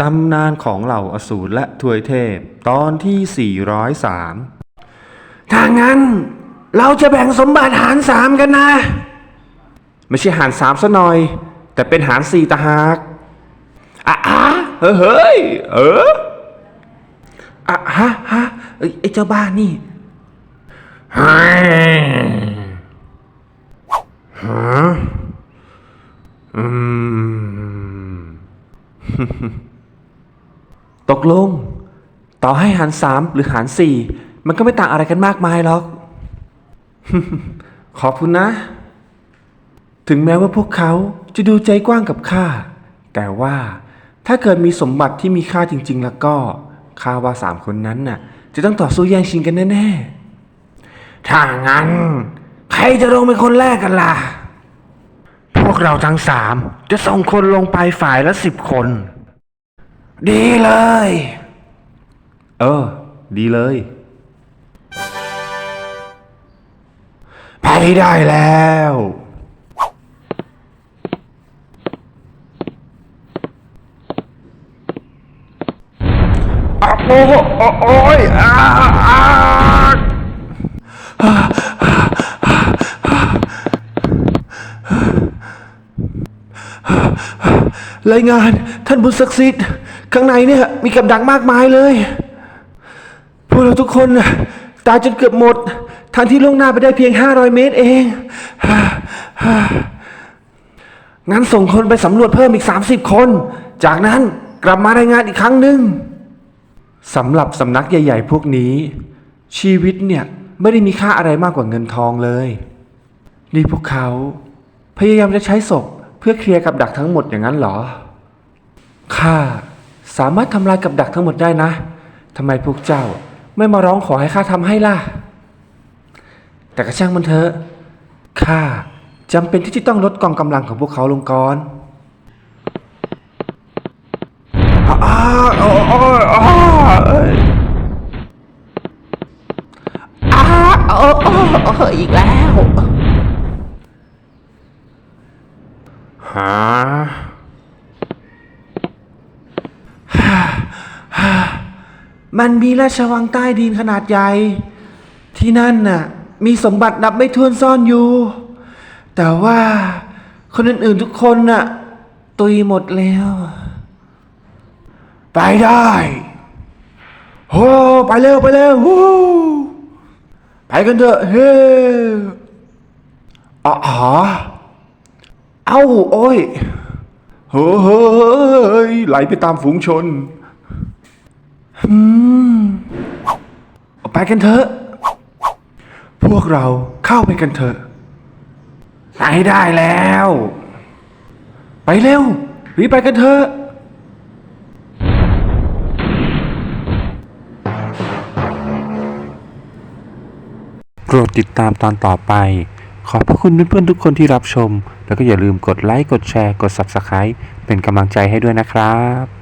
ตำนานของเหล่าอสูรและทวยเทพ ตอนที่ 403 ถ้างั้น เราจะแบ่งสมบัติหารสามกันนะ ไม่ใช่หารสามซะหน่อย แต่เป็นหารสี่ตะหากอะอะเฮ้ยเฮ้ยเอออะฮะฮะไอ้เจ้าบ้านนี่อืม ตกลง ต่อให้หารสามหรือหารสี่มันก็ไม่ต่างอะไรกันมากมายหรอก ขอบคุณนะ ถึงแม้ว่าพวกเขาจะดูใจกว้างกับข้า แต่ว่าถ้าเกิดมีสมบัติที่มีค่าจริง ๆ แล้วก็ข้าว่าสามคนนั้นน่ะ จะต้องต่อสู้แย่งชิงกันแน่ถ้างั้น ใครจะลงเป็นคนแรกกันล่ะ พวกเราทั้งสามจะส่งคนลงไปฝ่ายละสิบคน ดีเลยๆเออ ดีเลย ไปได้แล้วอะโอ้โหโอ้ยอาอารายงานท่านบุญศักดิ์สิทธิ์ ข้างในเนี่ยมีกับดักมากมายเลย พวกเราทุกคนตายจนเกือบหมดทางที่ล่วงหน้าไปได้เพียง 500 เมตรเองงั้นส่งคนไปสำรวจเพิ่มอีก 30 คน จากนั้นกลับมารายงานอีกครั้งหนึ่งสำหรับสำนักใหญ่ ๆ พวกนี้ ชีวิตเนี่ยไม่ได้มีค่าอะไรมากกว่าเงินทองเลย นี่พวกเขา พยายามจะใช้ศพเพื่อเคลียร์กับดักทั้งหมดอย่างนั้นเหรอข้า สามารถทำลายกับดักทั้งหมดได้นะทำไมพวกเจ้าไม่มาร้องขอให้ข้าทำให้ล่ะ แต่ก็ช่างมันเถอะข้าจำเป็นที่จะต้องลดกองกำลังของพวกเขาลงก่อนอ้าวอ๋ออ้าวอ้าวอ๋ออ๋ออีกแล้วหา มันมีราชวังใต้ดินขนาดใหญ่ ที่นั่นน่ะ มีสมบัตินับไม่ถ้วนซ่อนอยู่ แต่ว่าคนอื่นๆทุกคนน่ะ ตุยหมดแล้ว ไปได้โอ้ไปเร็วไปเร็ววู้ไปกันเถอะเฮ้อ๋อเอ้าโอ้ยเฮ้ยไหลไปตามฝูงชน ไปกันเถอะ พวกเราเข้าไปกันเถอะไปได้แล้ว ไปเร็วรีบไปกันเถอะ โปรดติดตามตอนต่อไป ขอบพระคุณเพื่อนๆทุกคนที่รับชม แล้วก็อย่าลืมกดไลค์ กดแชร์ กด Subscribe เป็นกำลังใจให้ด้วยนะครับ